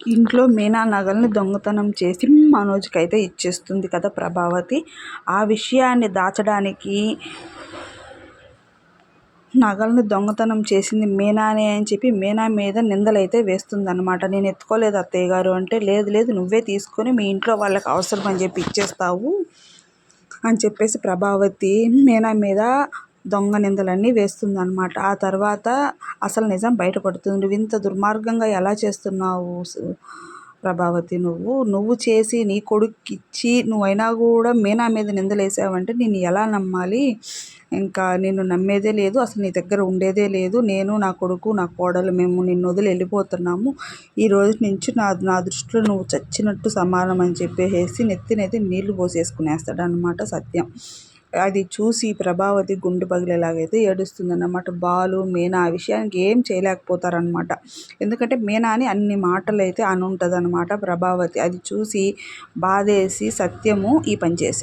ఇంట్లో మీనా నగల్ని దొంగతనం చేసి మనోజ్కి అయితే ఇచ్చేస్తుంది కదా ప్రభావతి. ఆ విషయాన్ని దాచడానికి నగల్ని దొంగతనం చేసింది మీనానే అని చెప్పి మీనా మీద నిందలైతే వేస్తుందన్నమాట. నేను ఎత్తుకోలేదు అత్తయ్య గారు అంటే లేదు లేదు నువ్వే తీసుకొని మీ ఇంట్లో వాళ్ళకి అవసరం అని చెప్పి ఇచ్చేస్తావు అని చెప్పేసి ప్రభావతి మీనా మీద దొంగ నిందలన్నీ వేస్తుందన్నమాట. ఆ తర్వాత అసలు నిజం బయటపడుతుంది. నువ్వు ఇంత దుర్మార్గంగా ఎలా చేస్తున్నావు ప్రభావతి నువ్వు? నువ్వు చేసి నీ కొడుక్కిచ్చి నువ్వైనా కూడా మీనా మీద నిందలేసావంటే నేను ఎలా నమ్మాలి? ఇంకా నేను నమ్మేదే లేదు అసలు నీ దగ్గర ఉండేదే లేదు. నేను నా కొడుకు నా కోడలు మేము నిన్ను వదిలి వెళ్ళిపోతున్నాము. ఈ రోజు నుంచి నా నా దృష్టిలో నువ్వు చచ్చినట్టు సమానం అని చెప్పేసి నెత్తినైతే నీళ్ళు పోసేసుకునేస్తాడు అనమాట సత్యం. అది చూసి ప్రభావతి గుండు పగిలేలాగైతే ఏడుస్తుందన్నమాట. బాలు మీనా ఆ విషయానికి ఏం చేయలేకపోతారనమాట ఎందుకంటే మీనా అని అన్ని మాటలు అయితే అని ఉంటుంది అనమాట ప్రభావతి. అది చూసి బాధేసి సత్యము ఈ పని చేశాడు